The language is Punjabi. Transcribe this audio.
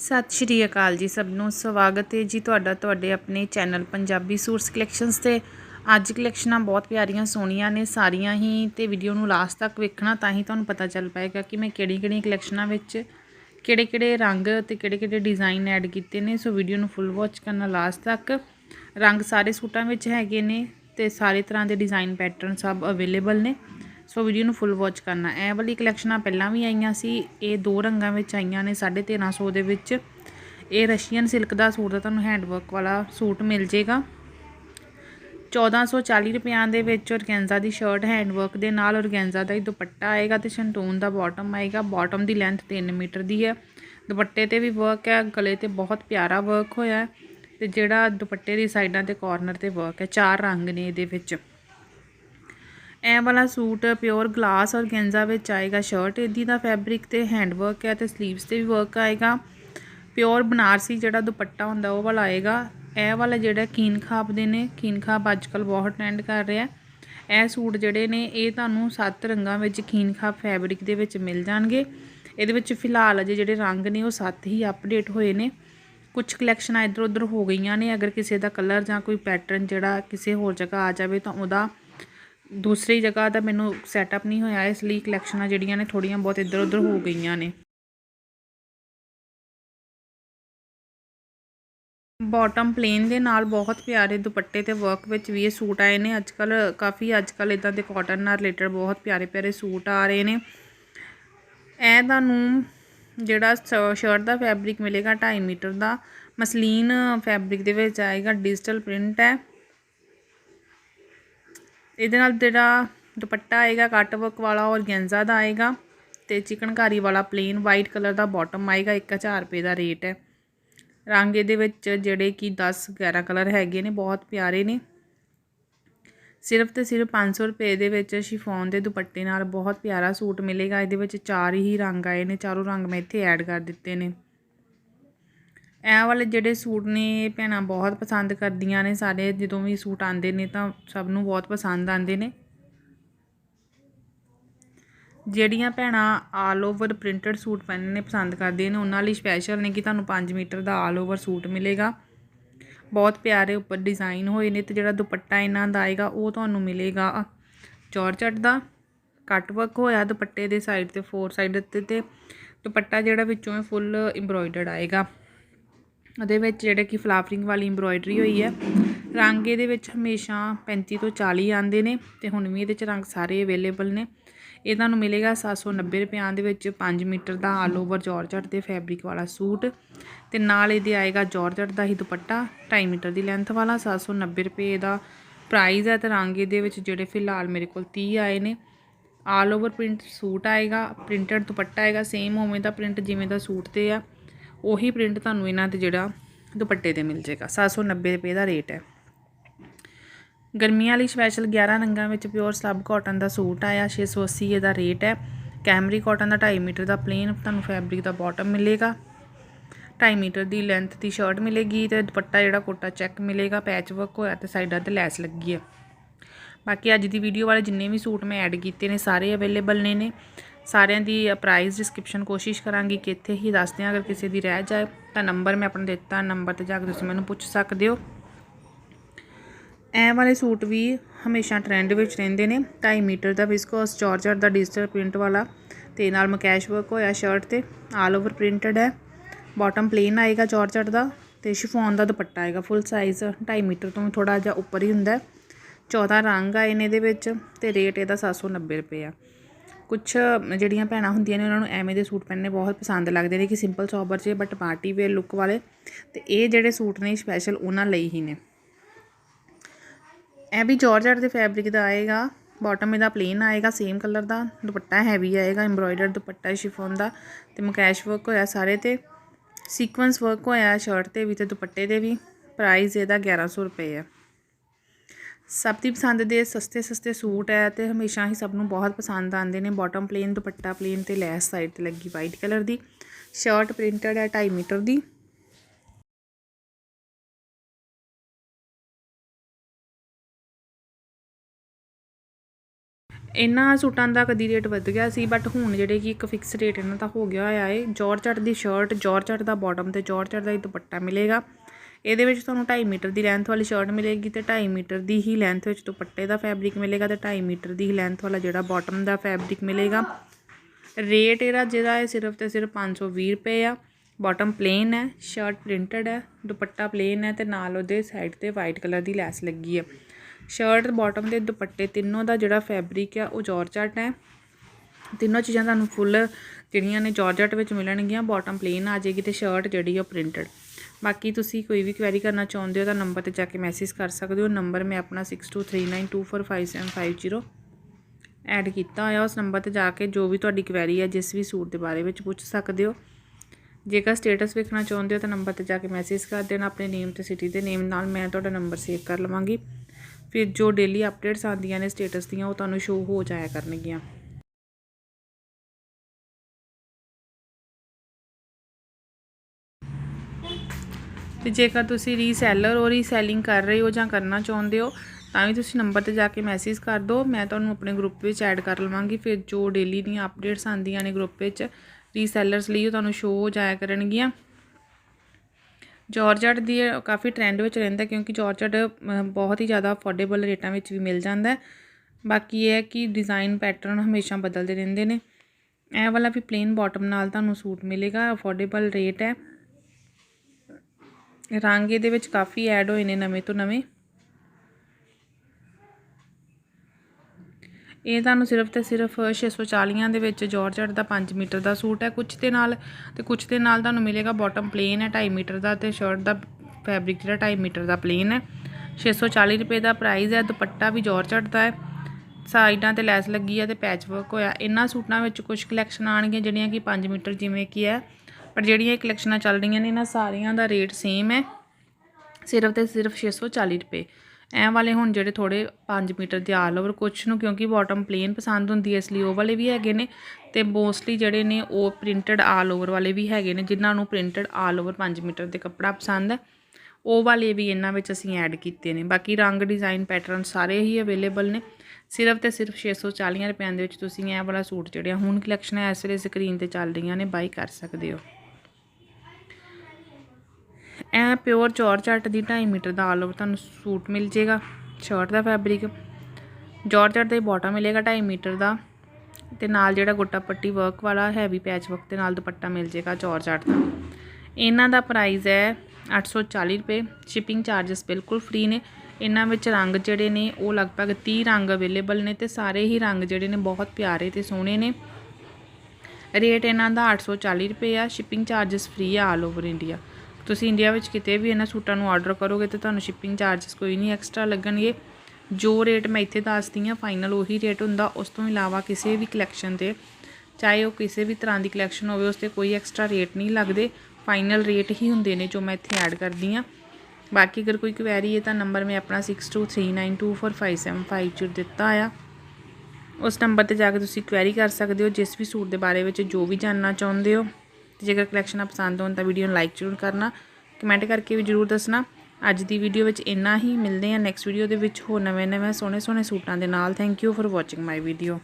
ਸਤਿ ਸ਼੍ਰੀ ਅਕਾਲ ਜੀ ਸਭ ਨੂੰ। ਸਵਾਗਤ ਹੈ ਜੀ ਤੁਹਾਡਾ ਤੁਹਾਡੇ ਆਪਣੇ ਚੈਨਲ ਪੰਜਾਬੀ ਸੂਟਸ ਕਲੈਕਸ਼ਨਸ ਤੇ। ਅੱਜ ਕਲੈਕਸ਼ਨਾਂ ਬਹੁਤ ਪਿਆਰੀਆਂ, ਸੋਹਣੀਆਂ ਨੇ ਸਾਰੀਆਂ ਹੀ ਤੇ ਵੀਡੀਓ ਨੂੰ ਲਾਸਟ ਤੱਕ ਵੇਖਣਾ ਤਾਂ ਹੀ ਤੁਹਾਨੂੰ ਪਤਾ ਚੱਲ ਪਾਏਗਾ ਕਿ ਮੈਂ ਕਿਹੜੀ ਕਿਹੜੀਆਂ ਕਲੈਕਸ਼ਨਾਂ ਵਿੱਚ ਕਿਹੜੇ ਕਿਹੜੇ ਰੰਗ ਤੇ ਕਿਹੜੇ ਕਿਹੜੇ ਡਿਜ਼ਾਈਨ ਐਡ ਕੀਤੇ ਨੇ। ਸੋ ਵੀਡੀਓ ਨੂੰ ਫੁੱਲ ਵਾਚ ਕਰਨਾ ਲਾਸਟ ਤੱਕ। ਰੰਗ ਸਾਰੇ ਸੂਟਾਂ ਵਿੱਚ ਹੈਗੇ ਨੇ ਤੇ ਸਾਰੇ ਤਰ੍ਹਾਂ ਦੇ ਡਿਜ਼ਾਈਨ ਪੈਟਰਨ ਸਭ ਅਵੇਲੇਬਲ ਨੇ। ਸੋ ਵੀਡੀਓ ਨੂੰ ਫੁੱਲ ਵਾਚ ਕਰਨਾ। ਇਹ ਵਾਲੀ ਕਲੈਕਸ਼ਨਾਂ ਪਹਿਲਾਂ ਵੀ ਆਈਆਂ ਸੀ। ਇਹ ਦੋ ਰੰਗਾਂ ਵਿੱਚ ਆਈਆਂ ਨੇ 1350 ਦੇ ਵਿੱਚ। ਇਹ ਰਸ਼ੀਅਨ ਸਿਲਕ ਦਾ ਸੂਟ ਦਾ ਤੁਹਾਨੂੰ ਹੈਂਡਵਰਕ ਵਾਲਾ ਸੂਟ ਮਿਲ ਜੇਗਾ। 1440 ਰੁਪਿਆਂ ਦੇ ਵਿੱਚ ਔਰਗੈਂਜ਼ਾ ਦੀ ਸ਼ਰਟ ਹੈਂਡਵਰਕ ਦੇ ਨਾਲ ਔਰਗੈਂਜ਼ਾ ਦਾ ਹੀ ਦੁਪੱਟਾ ਆਏਗਾ ਤੇ ਸ਼ੰਟੂਨ ਦਾ ਬਾਟਮ ਆਏਗਾ। ਬਾਟਮ ਦੀ ਲੈਂਥ 3 ਮੀਟਰ ਦੀ ਹੈ। ਦੁਪੱਟੇ ਤੇ ਵੀ ਵਰਕ ਹੈ, ਗਲੇ ਤੇ ਬਹੁਤ ਪਿਆਰਾ ਵਰਕ ਹੋਇਆ ਹੈ ਤੇ ਜਿਹੜਾ ਦੁਪੱਟੇ ਦੀ ਸਾਈਡਾਂ ਤੇ ਕਾਰਨਰ ਤੇ ਵਰਕ ਹੈ, ਚਾਰ ਰੰਗ ਨੇ ਇਹਦੇ ਵਿੱਚ। ਇਹ ਵਾਲਾ ਸੂਟ ਪਿਓਰ ਗਲਾਸ ਔਰ ਗੈਂਜ਼ਾ ਵਿੱਚ ਆਏਗਾ। ਸ਼ਰਟ ਇਹਦੀ ਦਾ ਫੈਬਰਿਕ ਤੇ ਹੈਂਡ ਵਰਕ ਹੈ ਤੇ ਸਲੀਵਸ ਤੇ ਵੀ ਵਰਕ ਆਏਗਾ। ਪਿਓਰ ਬਨਾਰਸੀ ਜਿਹੜਾ ਦੁਪੱਟਾ ਹੁੰਦਾ ਉਹ ਵਾਲਾ ਆਏਗਾ। ਇਹ ਵਾਲਾ ਜਿਹੜਾ ਕੀਨ ਖਾਪ ਦੇ ਨੇ ਕੀਨ ਖਾਬ ਅੱਜਕੱਲ ਬਹੁਤ ਟ੍ਰੈਂਡ ਕਰ ਰਿਹਾ। ਇਹ ਸੂਟ ਜਿਹੜੇ ਨੇ, ਇਹ ਤੁਹਾਨੂੰ ਸੱਤ ਰੰਗਾਂ ਵਿੱਚ ਕੀਨ ਖਾਬ ਫੈਬਰਿਕ ਦੇ ਵਿੱਚ ਮਿਲ ਜਾਣਗੇ। ਇਹਦੇ ਵਿੱਚ ਫਿਲਹਾਲ ਅਜੇ ਜਿਹੜੇ ਰੰਗ ਨੇ ਉਹ ਸੱਤ ਹੀ ਅਪਡੇਟ ਹੋਏ ਨੇ। ਕੁਝ ਕਲੈਕਸ਼ਨਾਂ ਇੱਧਰ ਉੱਧਰ ਹੋ ਗਈਆਂ ਨੇ। ਅਗਰ ਕਿਸੇ ਦਾ ਕਲਰ ਜਾਂ ਕੋਈ ਪੈਟਰਨ ਜਿਹੜਾ ਕਿਸੇ ਹੋਰ ਜਗ੍ਹਾ ਆ ਜਾਵੇ ਤਾਂ ਉਹਦਾ ਦੂਸਰੀ ਜਗ੍ਹਾ ਦਾ ਮੈਨੂੰ ਸੈਟਅਪ ਨਹੀਂ ਹੋਇਆ, ਇਸ ਲਈ ਕਲੈਕਸ਼ਨਾਂ ਜਿਹੜੀਆਂ ਨੇ ਥੋੜੀਆਂ ਬਹੁਤ ਇੱਧਰ ਉੱਧਰ ਹੋ ਗਈਆਂ ਨੇ। ਬਾਟਮ ਪਲੇਨ ਦੇ ਨਾਲ ਬਹੁਤ ਪਿਆਰੇ ਦੁਪੱਟੇ ਤੇ ਵਰਕ ਵਿੱਚ ਵੀ ਇਹ ਸੂਟ ਆਏ ਨੇ। ਅੱਜ ਅੱਜਕੱਲ ਕਾਫੀ ਅੱਜ ਅੱਜਕੱਲ ਇਦਾਂ ਦੇ ਕਾਟਨ ਨਾਲ ਰਿਲੇਟਡ ਬਹੁਤ ਪਿਆਰੇ ਪਿਆਰੇ ਸੂਟ ਆ ਰਹੇ ਨੇ। ਇਹ ਤੁਹਾਨੂੰ ਜਿਹੜਾ ਸ਼ਰਟ ਦਾ ਫੈਬਰਿਕ ਮਿਲੇਗਾ 2.5 ਮੀਟਰ ਦਾ। ਮਸਲੀਨ ਫੈਬਰਿਕ ਦੇ ਵਿੱਚ ਆਏਗਾ ਡਿਜੀਟਲ ਪ੍ਰਿੰਟ ਹੈ। ਇਹਦੇ ਨਾਲ ਜਿਹੜਾ ਦੁਪੱਟਾ ਆਏਗਾ ਕੱਟ ਵਰਕ ਵਾਲਾ ਔਰ ਗੈਂਜ਼ਾ ਦਾ ਆਏਗਾ ਤੇ ਚਿਕਨਕਾਰੀ ਵਾਲਾ ਪਲੇਨ ਵਾਈਟ ਕਲਰ ਦਾ ਬਾਟਮ ਆਏਗਾ 1000 ਰੁਪਏ ਦਾ ਰੇਟ ਹੈ। ਰੰਗ ਇਹਦੇ ਵਿੱਚ ਜਿਹੜੇ ਕਿ 10 11 ਕਲਰ ਹੈਗੇ ਨੇ, ਬਹੁਤ ਪਿਆਰੇ ਨੇ। ਸਿਰਫ ਤੇ ਸਿਰਫ 500 ਰੁਪਏ ਦੇ ਵਿੱਚ ਸ਼ਿਫੋਨ ਦੇ ਦੁਪੱਟੇ ਨਾਲ ਬਹੁਤ ਪਿਆਰਾ ਸੂਟ ਮਿਲੇਗਾ। ਇਹਦੇ ਵਿੱਚ ਚਾਰ ਹੀ ਰੰਗ ਆਏ ਨੇ, ਚਾਰੋਂ ਰੰਗ ਮੈਂ ਇੱਥੇ ਐਡ ਕਰ ਦਿੱਤੇ ਨੇ। ਇਹ ਵਾਲੇ ਜਿਹੜੇ ਸੂਟ ਨੇ, ਇਹ ਭੈਣਾਂ ਬਹੁਤ ਪਸੰਦ ਕਰਦੀਆਂ ਨੇ ਸਾਡੇ ਜਦੋਂ ਵੀ ਸੂਟ ਆਉਂਦੇ ਨੇ ਤਾਂ ਸਭ ਨੂੰ ਬਹੁਤ ਪਸੰਦ ਆਉਂਦੇ ਨੇ। ਜਿਹੜੀਆਂ ਭੈਣਾਂ ਆਲ ਓਵਰ ਪ੍ਰਿੰਟਡ ਸੂਟ ਪਹਿਨਣੇ ਪਸੰਦ ਕਰਦੀਆਂ ਨੇ, ਉਹਨਾਂ ਲਈ ਸਪੈਸ਼ਲ ਨੇ ਕਿ ਤੁਹਾਨੂੰ 5 ਮੀਟਰ ਦਾ ਆਲ ਓਵਰ ਸੂਟ ਮਿਲੇਗਾ। ਬਹੁਤ ਪਿਆਰੇ ਉੱਪਰ ਡਿਜ਼ਾਈਨ ਹੋਏ ਨੇ ਤੇ ਜਿਹੜਾ ਦੁਪੱਟਾ ਇਹਨਾਂ ਦਾ ਆਏਗਾ, ਉਹ ਤੁਹਾਨੂੰ ਮਿਲੇਗਾ। ਜੋਰਜਟ ਦਾ ਕੱਟ ਵਰਕ ਹੋਇਆ ਦੁਪੱਟੇ ਦੇ ਸਾਈਡ ਤੇ ਫੋਰ ਸਾਈਡ ਤੇ ਤੇ ਦੁਪੱਟਾ ਜਿਹੜਾ ਵਿੱਚੋਂ ਫੁੱਲ ਐਮਬ੍ਰੋਇਡਰਡ ਆਏਗਾ। ਉਹਦੇ ਵਿੱਚ ਜਿਹੜੇ ਕਿ ਫਲਾਵਰਿੰਗ ਵਾਲੀ ਐਮਬ੍ਰੋਇਡਰੀ ਹੋਈ ਹੈ। ਰੰਗ ਇਹਦੇ ਵਿੱਚ ਹਮੇਸ਼ਾ 35 ਤੋਂ 40 ਆਉਂਦੇ ਨੇ ਤੇ ਹੁਣ ਵੀ ਇਹਦੇ ਚ ਰੰਗ ਸਾਰੇ ਅਵੇਲੇਬਲ ਨੇ। ਇਹ ਤੁਹਾਨੂੰ ਮਿਲੇਗਾ 790 ਰੁਪਿਆਂ ਦੇ ਵਿੱਚ 5 ਮੀਟਰ ਦਾ ਆਲ ਓਵਰ ਜਾਰਜਟ ਦੇ ਫੈਬਰਿਕ ਵਾਲਾ ਸੂਟ। ਤੇ ਨਾਲ ਇਹਦੇ ਆਏਗਾ ਜਾਰਜਟ ਦਾ ਹੀ ਦੁਪੱਟਾ 2.5 ਮੀਟਰ ਦੀ ਲੈਂਥ ਵਾਲਾ 790 ਰੁਪਏ ਦਾ ਪ੍ਰਾਈਸ ਹੈ ਤੇ ਰੰਗ ਇਹਦੇ ਵਿੱਚ ਜਿਹੜੇ ਫਿਲਹਾਲ ਮੇਰੇ ਕੋਲ 30 ਆਏ ਨੇ। ਆਲ ਓਵਰ ਪ੍ਰਿੰਟ ਸੂਟ ਆਏਗਾ ਪ੍ਰਿੰਟਡ ਦੁਪੱਟਾ ਆਏਗਾ ਸੇਮ ਉਵੇਂ ਦਾ ਪ੍ਰਿੰਟ ਜਿਵੇਂ ਦਾ ਸੂਟ ਤੇ ਆ। ਉਹੀ ਪ੍ਰਿੰਟ ਤੁਹਾਨੂੰ ਇਹਨਾਂ ਤੇ ਜਿਹੜਾ ਦੁਪੱਟੇ ਤੇ ਮਿਲ ਜਾਏਗਾ। 790 ਰੁਪਏ ਦਾ ਰੇਟ ਹੈ। ਗਰਮੀਆਂ ਲਈ ਸਪੈਸ਼ਲ 11 ਰੰਗਾਂ ਵਿੱਚ ਪਿਓਰ ਸਲੱਬ ਕਾਟਨ ਦਾ ਸੂਟ ਆਇਆ। 680 ਇਹਦਾ ਰੇਟ ਹੈ। ਕੈਮਰੀ ਕਾਟਨ ਦਾ 2.5 ਮੀਟਰ ਦਾ ਪਲੇਨ ਤੁਹਾਨੂੰ ਫੈਬਰਿਕ ਦਾ ਬਾਟਮ ਮਿਲੇਗਾ। 2.5 ਮੀਟਰ ਦੀ ਲੈਂਥ ਦੀ ਸ਼ਰਟ ਮਿਲੇਗੀ ਤੇ ਦੁਪੱਟਾ ਜਿਹੜਾ ਕੋਟਾ ਚੈੱਕ ਮਿਲੇਗਾ। ਪੈਚ ਵਰਕ ਹੋਇਆ ਤੇ ਸਾਈਡਾਂ ਤੇ ਲੈਸ ਲੱਗੀ ਹੈ। ਬਾਕੀ ਅੱਜ ਦੀ ਵੀਡੀਓ ਵਾਲੇ ਜਿੰਨੇ ਵੀ ਸੂਟ ਮੈਂ ਐਡ ਕੀਤੇ ਨੇ, ਸਾਰੇ ਅਵੇਲੇਬਲ ਨੇ ਨੇ। ਸਾਰਿਆਂ ਦੀ ਪ੍ਰਾਈਸ ਡਿਸਕ੍ਰਿਪਸ਼ਨ ਕੋਸ਼ਿਸ਼ ਕਰਾਂਗੀ ਕਿ ਇੱਥੇ ਹੀ ਦੱਸ ਦਿਆਂ, ਅਗਰ ਕਿਸੇ ਦੀ ਰਹਿ ਜਾਏ ਤਾਂ ਨੰਬਰ ਮੈਂ ਆਪਣਾ ਦਿੱਤਾ ਨੰਬਰ ਤੇ ਜਾ ਕੇ ਤੁਸੀਂ ਮੈਨੂੰ ਪੁੱਛ ਸਕਦੇ ਹੋ। ਐ ਵਾਲੇ ਸੂਟ ਵੀ ਹਮੇਸ਼ਾ ਟ੍ਰੈਂਡ ਵਿੱਚ ਰਹਿੰਦੇ ਨੇ 2.5 ਮੀਟਰ ਦਾ ਵਿਸਕੋਸ ਜਾਰਜਟ ਦਾ ਡਿਜੀਟਲ ਪ੍ਰਿੰਟ ਵਾਲਾ ਤੇ ਨਾਲ ਮਕੈਸ਼ ਵਰਕ ਹੋਇਆ ਸ਼ਰਟ ਤੇ ਆਲ ਓਵਰ ਪ੍ਰਿੰਟਡ ਹੈ। ਬਾਟਮ ਪਲੇਨ ਆਏਗਾ ਜਾਰਜਟ ਦਾ ਤੇ ਸ਼ਿਫੋਨ ਦਾ ਦੁਪੱਟਾ ਆਏਗਾ ਫੁੱਲ ਸਾਈਜ਼ 2.5 ਮੀਟਰ ਤੋਂ ਥੋੜਾ ਜਿਹਾ ਉੱਪਰ ਹੀ ਹੁੰਦਾ 14 ਰੰਗ ਆਏ ਨੇ ਇਹਦੇ ਵਿੱਚ ਤੇ ਰੇਟ ਇਹਦਾ 790 ਰੁਪਏ ਆ। ਕੁਝ ਜਿਹੜੀਆਂ ਭੈਣਾਂ ਹੁੰਦੀਆਂ ਨੇ, ਉਹਨਾਂ ਨੂੰ ਐਵੇਂ ਦੇ ਸੂਟ ਪਹਿਨਣੇ ਬਹੁਤ ਪਸੰਦ ਲੱਗਦੇ ਨੇ ਕਿ ਸਿੰਪਲ ਸੋਬਰ 'ਚ ਬਟ ਪਾਰਟੀ ਵੇਅਰ ਲੁੱਕ ਵਾਲੇ। ਤੇ ਇਹ ਜਿਹੜੇ ਸੂਟ ਨੇ ਸਪੈਸ਼ਲ ਉਹਨਾਂ ਲਈ ਹੀ ਨੇ। ਇਹ ਵੀ ਜਾਰਜਟ ਦੇ ਫੈਬਰਿਕ ਦਾ ਆਏਗਾ। ਬਾਟਮ ਇਹਦਾ ਪਲੇਨ ਆਏਗਾ ਸੇਮ ਕਲਰ ਦਾ। ਦੁਪੱਟਾ ਹੈਵੀ ਆਏਗਾ ਐਮਬ੍ਰੋਇਡਰਡ ਦੁਪੱਟਾ ਸ਼ਿਫੋਨ ਦਾ। ਤੇ ਮਕੈਸ਼ ਵਰਕ ਹੋਇਆ ਸਾਰੇ ਤੇ। ਸੀਕੁਐਂਸ ਵਰਕ ਹੋਇਆ ਸ਼ਰਟ ਤੇ ਵੀ ਤੇ ਦੁਪੱਟੇ ਦੇ ਵੀ। ਪ੍ਰਾਈਸ ਇਹਦਾ 1100 ਰੁਪਏ ਹੈ ਸਭ ਦੀ ਪਸੰਦ ਦੇ ਸਸਤੇ ਸਸਤੇ ਸੂਟ ਹੈ ਤੇ ਹਮੇਸ਼ਾ ਹੀ ਸਭ ਨੂੰ ਬਹੁਤ ਪਸੰਦ ਆਉਂਦੇ ਨੇ। ਬਾਟਮ ਪਲੇਨ ਦੁਪੱਟਾ ਪਲੇਨ ਤੇ ਲੈਸ ਸਾਈਡ ਤੇ ਲੱਗੀ ਵਾਈਟ ਕਲਰ ਦੀ। ਸ਼ਰਟ ਪ੍ਰਿੰਟਡ ਹੈ 2.5 ਮੀਟਰ ਦੀ। ਇਹਨਾਂ ਸੂਟਾਂ ਦਾ ਕਦੀ ਰੇਟ ਵੱਧ ਗਿਆ ਸੀ ਬਟ ਹੁਣ ਜਿਹੜੇ ਕਿ ਇੱਕ ਫਿਕਸ ਰੇਟ ਇਹਨਾਂ ਦਾ ਹੋ ਗਿਆ ਹੋਇਆ ਹੈ ਜਾਰਜਟ ਦੀ ਸ਼ਰਟ ਜਾਰਜਟ ਦਾ ਬਾਟਮ ਤੇ ਜਾਰਜਟ ਦਾ ਹੀ ਦੁਪੱਟਾ ਮਿਲੇਗਾ। ਇਹਦੇ ਵਿੱਚ ਤੁਹਾਨੂੰ 2.5 ਮੀਟਰ ਦੀ ਲੈਂਥ ਵਾਲੀ ਸ਼ਰਟ ਮਿਲੇਗੀ ਤੇ 2.5 ਮੀਟਰ ਦੀ ਹੀ ਲੈਂਥ ਵਿੱਚ ਦੁਪੱਟੇ ਦਾ ਫੈਬਰਿਕ ਮਿਲੇਗਾ ਤੇ 2.5 ਮੀਟਰ ਦੀ ਹੀ ਲੈਂਥ ਵਾਲਾ ਜਿਹੜਾ ਬਾਟਮ ਦਾ ਫੈਬਰਿਕ ਮਿਲੇਗਾ। ਰੇਟ ਇਹਦਾ ਜਿਹੜਾ ਹੈ ਸਿਰਫ ਤੇ ਸਿਰਫ 520 ਰੁਪਏ ਆ। ਬਾਟਮ ਪਲੇਨ ਹੈ ਸ਼ਰਟ ਪ੍ਰਿੰਟਡ ਹੈ, ਦੁਪੱਟਾ ਪਲੇਨ ਹੈ ਤੇ ਨਾਲ ਉਹਦੇ ਸਾਈਡ ਤੇ ਵਾਈਟ ਕਲਰ ਦੀ ਲੈਸ ਲੱਗੀ ਹੈ। ਸ਼ਰਟ ਬਾਟਮ ਤੇ ਦੁਪੱਟੇ ਤਿੰਨੋਂ ਦਾ ਜਿਹੜਾ ਫੈਬਰਿਕ ਆ ਉਹ ਜਾਰਜਟ ਹੈ। ਤਿੰਨੋਂ ਚੀਜ਼ਾਂ ਤੁਹਾਨੂੰ ਫੁੱਲ ਜਿਹੜੀਆਂ ਨੇ ਜਾਰਜਟ ਵਿੱਚ ਮਿਲਣਗੀਆਂ ਬਾਟਮ ਪਲੇਨ ਆ ਜਾਏਗੀ ਤੇ ਸ਼ਰਟ ਜਿਹੜੀ ਉਹ ਪ੍ਰਿੰਟਡ ਬਾਕੀ ਤੁਸੀਂ ਕੋਈ ਵੀ ਕੁਐਰੀ ਕਰਨਾ ਚਾਹੁੰਦੇ ਹੋ ਤਾਂ ਨੰਬਰ ਤੇ ਜਾ ਕੇ ਮੈਸੇਜ ਕਰ ਸਕਦੇ ਹੋ। ਨੰਬਰ ਮੈਂ ਆਪਣਾ 6239245750 ਐਡ ਕੀਤਾ ਹੋਇਆ। ਉਸ ਨੰਬਰ ਤੇ ਜਾ ਕੇ ਜੋ ਵੀ ਤੁਹਾਡੀ ਕੁਐਰੀ ਹੈ, ਜਿਸ ਵੀ ਸੂਟ ਦੇ ਬਾਰੇ ਵਿੱਚ ਪੁੱਛ ਸਕਦੇ ਹੋ। ਜੇਕਰ ਸਟੇਟਸ ਵੇਖਣਾ ਚਾਹੁੰਦੇ ਹੋ ਤਾਂ ਨੰਬਰ ਤੇ ਜਾ ਕੇ ਮੈਸੇਜ ਕਰ ਦੇਣਾ। ਆਪਣੇ ਨੇਮ ਤੇ ਸਿਟੀ ਦੇ ਨੇਮ ਨਾਲ ਮੈਂ ਤੁਹਾਡਾ ਨੰਬਰ ਸੇਵ ਕਰ ਲਵਾਂਗੀ। ਫਿਰ ਜੋ ਡੇਲੀ ਅਪਡੇਟਸ ਆਉਂਦੀਆਂ ਨੇ ਸਟੇਟਸ ਦੀਆਂ, ਉਹ ਤੁਹਾਨੂੰ ਸ਼ੋ ਹੋ ਜਾਇਆ ਕਰਨਗੀਆਂ। ਤੇ ਜੇਕਰ ਤੁਸੀਂ ਰੀਸੈਲਰ ਹੋ ਰੀਸੈਲਿੰਗ ਕਰ ਰਹੇ ਹੋ ਜਾਂ ਕਰਨਾ ਚਾਹੁੰਦੇ ਹੋ, ਤਾਂ ਵੀ ਤੁਸੀਂ ਨੰਬਰ ਤੇ ਜਾ ਕੇ ਮੈਸੇਜ ਕਰ ਦਿਓ। ਮੈਂ ਤੁਹਾਨੂੰ ਆਪਣੇ ਗਰੁੱਪ ਵਿੱਚ ਐਡ ਕਰ ਲਵਾਂਗੀ। ਫਿਰ ਜੋ ਡੇਲੀ ਦੀਆਂ ਅਪਡੇਟਸ ਆਉਂਦੀਆਂ ਨੇ ਗਰੁੱਪ ਵਿੱਚ ਰੀਸੈਲਰਸ ਲਈ ਉਹ ਤੁਹਾਨੂੰ ਸ਼ੋ ਹੋ ਜਾਇਆ ਕਰਨਗੀਆਂ। ਜਾਰਜਟ ਦੀ ਕਾਫੀ ਟ੍ਰੈਂਡ ਵਿੱਚ ਰਹਿੰਦਾ ਕਿਉਂਕਿ ਜਾਰਜਟ ਬਹੁਤ ਹੀ ਜ਼ਿਆਦਾ ਅਫੋਰਡੇਬਲ ਰੇਟਾਂ ਵਿੱਚ ਵੀ ਮਿਲ ਜਾਂਦਾ ਬਾਕੀ ਇਹ ਹੈ ਕਿ ਡਿਜ਼ਾਈਨ ਪੈਟਰਨ ਹਮੇਸ਼ਾ ਬਦਲਦੇ ਰਹਿੰਦੇ ਨੇ। ਇਹ ਵਾਲਾ ਵੀ ਪਲੇਨ ਬਾਟਮ ਨਾਲ ਤੁਹਾਨੂੰ ਸੂਟ ਮਿਲੇਗਾ। ਅਫੋਰਡੇਬਲ ਰੇਟ ਹੈ। ਰੰਗ ਇਹਦੇ ਵਿੱਚ ਕਾਫੀ ਐਡ ਹੋਏ ਨੇ ਨਵੇਂ ਤੋਂ ਨਵੇਂ। ਇਹ ਤੁਹਾਨੂੰ ਸਿਰਫ ਤੇ ਸਿਰਫ 640 ਦੇ ਵਿੱਚ ਜਾਰਜਟ ਦਾ 5 ਮੀਟਰ ਦਾ ਸੂਟ ਹੈ। ਕੁਝ ਦੇ ਨਾਲ ਤੇ ਕੁਝ ਦੇ ਨਾਲ ਤੁਹਾਨੂੰ ਮਿਲੇਗਾ ਬਾਟਮ ਪਲੇਨ ਹੈ 2.5 ਮੀਟਰ ਦਾ ਤੇ ਸ਼ਰਟ ਦਾ ਫੈਬਰਿਕ ਜਿਹੜਾ 2.5 ਮੀਟਰ ਦਾ ਪਲੇਨ ਹੈ। 640 ਰੁਪਏ ਦਾ ਪ੍ਰਾਈਸ ਹੈ, ਦੁਪੱਟਾ ਵੀ ਜਾਰਜਟ ਦਾ ਹੈ। ਸਾਈਡਾਂ ਤੇ ਲੈਸ ਲੱਗੀ ਹੈ ਤੇ ਪੈਚ ਵਰਕ ਹੋਇਆ। ਇਹਨਾਂ ਸੂਟਾਂ ਵਿੱਚ ਕੁਝ ਕਲੈਕਸ਼ਨ ਆਣਗੀਆਂ ਜਿਹੜੀਆਂ ਕਿ 5 ਮੀਟਰ ਜਿਵੇਂ ਕਿ ਹੈ। ਪਰ ਜਿਹੜੀਆਂ ਇਹ ਕਲੈਕਸ਼ਨਾਂ ਚੱਲ ਰਹੀਆਂ ਨੇ ਇਹਨਾਂ ਸਾਰੀਆਂ ਦਾ ਰੇਟ ਸੇਮ ਹੈ। ਸਿਰਫ ਤੇ ਸਿਰਫ 640 ਰੁਪਏ। ਐ ਵਾਲੇ ਹੁਣ ਜਿਹੜੇ ਥੋੜੇ 5 ਮੀਟਰ ਦੇ ਆਲ ਓਵਰ ਕੁਛ ਨੂੰ, ਕਿਉਂਕਿ ਬਾਟਮ ਪਲੇਨ ਪਸੰਦ ਹੁੰਦੀ ਹੈ, ਇਸ ਲਈ ਉਹ ਵਾਲੇ ਵੀ ਹੈਗੇ ਨੇ। ਤੇ ਮੋਸਟਲੀ ਜਿਹੜੇ ਨੇ, ਉਹ ਪ੍ਰਿੰਟਡ ਆਲ ਓਵਰ ਵਾਲੇ ਵੀ ਹੈਗੇ ਨੇ, ਜਿਨ੍ਹਾਂ ਨੂੰ ਪ੍ਰਿੰਟਡ ਆਲ ਓਵਰ 5 ਮੀਟਰ ਦੇ ਕੱਪੜਾ ਪਸੰਦ ਹੈ। ਉਹ ਵਾਲੇ ਵੀ ਇਹਨਾਂ ਵਿੱਚ ਅਸੀਂ ਐਡ ਕੀਤੇ ਨੇ। ਬਾਕੀ ਰੰਗ ਡਿਜ਼ਾਈਨ ਪੈਟਰਨ ਸਾਰੇ ਹੀ ਅਵੇਲੇਬਲ ਨੇ। ਸਿਰਫ ਤੇ ਸਿਰਫ 640 ਰੁਪਏ ਦੇ ਵਿੱਚ ਤੁਸੀਂ ਇਹ ਵਾਲਾ ਸੂਟ ਜਿਹੜੇ ਆ ਹੁਣ ਕਲੈਕਸ਼ਨ ਹੈ, ਇਸ ਵੇਲੇ ਸਕਰੀਨ ਤੇ ਚੱਲ ਰਹੀਆਂ ਨੇ ਬਾਈ ਕਰ ਸਕਦੇ ਹੋ। ਐ ਪਿਓਰ ਜੋਰਜੱਟ ਦੀ 2.5 ਮੀਟਰ ਦਾ ਆਲ ਓਵਰ ਤੁਹਾਨੂੰ ਸੂਟ ਮਿਲ ਜੇਗਾ ਸ਼ਰਟ ਦਾ ਫੈਬਰਿਕ ਜੋਰਜੱਟ ਦਾ ਬਾਟਮ ਮਿਲੇਗਾ 2.5 ਮੀਟਰ ਦਾ, ਤੇ ਨਾਲ ਜਿਹੜਾ ਗੋਟਾ ਪੱਟੀ ਵਰਕ ਵਾਲਾ ਹੈਵੀ ਪੈਚ ਵਰਕ ਦੇ ਨਾਲ ਦੁਪੱਟਾ ਮਿਲ ਜੇਗਾ ਜੋਰਜੱਟ ਦਾ। ਇਹਨਾਂ ਦਾ ਪ੍ਰਾਈਸ ਹੈ 840 ਰੁਪਏ ਸ਼ਿਪਿੰਗ ਚਾਰजेस ਬਿਲਕੁਲ ਫ੍ਰੀ ਨੇ। ਇਹਨਾਂ ਵਿੱਚ ਰੰਗ ਜਿਹੜੇ ਨੇ, ਉਹ ਲਗਭਗ 30 ਰੰਗ ਅਵੇਲੇਬਲ ਨੇ ਤੇ ਸਾਰੇ ਹੀ ਰੰਗ ਜਿਹੜੇ ਨੇ ਬਹੁਤ ਪਿਆਰੇ ਤੇ ਸੋਹਣੇ ਨੇ। ਰੇਟ ਇਹਨਾਂ ਦਾ 840 ਰੁਪਏ ਆ ਸ਼ਿਪਿੰਗ ਚਾਰजेस ਫ੍ਰੀ ਆ ਆਲ ਓਵਰ ਇੰਡੀਆ ਤੁਸੀਂ ਇੰਡੀਆ ਵਿੱਚ ਕਿਤੇ ਵੀ ਇਹਨਾਂ ਸੂਟਾਂ ਨੂੰ ਆਰਡਰ ਕਰੋਗੇ ਤੇ ਤੁਹਾਨੂੰ ਸ਼ਿਪਿੰਗ ਚਾਰजेस ਕੋਈ ਨਹੀਂ ਐਕਸਟਰਾ ਲੱਗਣਗੇ। ਜੋ ਰੇਟ ਮੈਂ ਇੱਥੇ ਦੱਸਦੀ ਹਾਂ ਫਾਈਨਲ ਉਹੀ ਰੇਟ ਹੁੰਦਾ। ਉਸ ਤੋਂ ਇਲਾਵਾ ਕਿਸੇ ਵੀ ਕਲੈਕਸ਼ਨ ਤੇ, ਚਾਹੇ ਉਹ ਕਿਸੇ ਵੀ ਤਰ੍ਹਾਂ ਦੀ ਕਲੈਕਸ਼ਨ ਹੋਵੇ, ਉਸ ਤੇ ਕੋਈ ਐਕਸਟਰਾ ਰੇਟ ਨਹੀਂ ਲੱਗਦੇ। ਫਾਈਨਲ ਰੇਟ ਹੀ ਹੁੰਦੇ ਨੇ ਜੋ ਮੈਂ ਇੱਥੇ ਐਡ ਕਰਦੀ ਹਾਂ। ਬਾਕੀ ਅਗਰ ਕੋਈ ਕੁਐਰੀ ਹੈ ਤਾਂ ਨੰਬਰ ਮੈਂ ਆਪਣਾ 6239245750 ਦਿੱਤਾ ਆ। ਉਸ ਨੰਬਰ ਤੇ ਜਾ ਕੇ ਤੁਸੀਂ ਕੁਐਰੀ ਕਰ ਸਕਦੇ ਹੋ, ਜਿਸ ਵੀ ਸੂਟ ਦੇ ਬਾਰੇ ਵਿੱਚ ਜੋ ਵੀ ਜਾਣਨਾ ਚਾਹੁੰਦੇ ਹੋ। ਤੇ ਜੇਕਰ ਕਲੈਕਸ਼ਨਾਂ ਪਸੰਦ ਹੋਣ ਤਾਂ ਵੀਡੀਓ ਨੂੰ ਲਾਈਕ ਜ਼ਰੂਰ ਕਰਨਾ। ਕਮੈਂਟ ਕਰਕੇ ਵੀ ਜ਼ਰੂਰ ਦੱਸਣਾ। ਅੱਜ ਦੀ ਵੀਡੀਓ ਵਿੱਚ ਇੰਨਾ ਹੀ। ਮਿਲਦੇ ਹਾਂ ਨੈਕਸਟ ਵੀਡੀਓ ਦੇ ਵਿੱਚ ਹੋਰ ਨਵੇਂ ਨਵੇਂ ਸੋਹਣੇ ਸੋਹਣੇ ਸੂਟਾਂ ਦੇ ਨਾਲ। Thank you for watching my video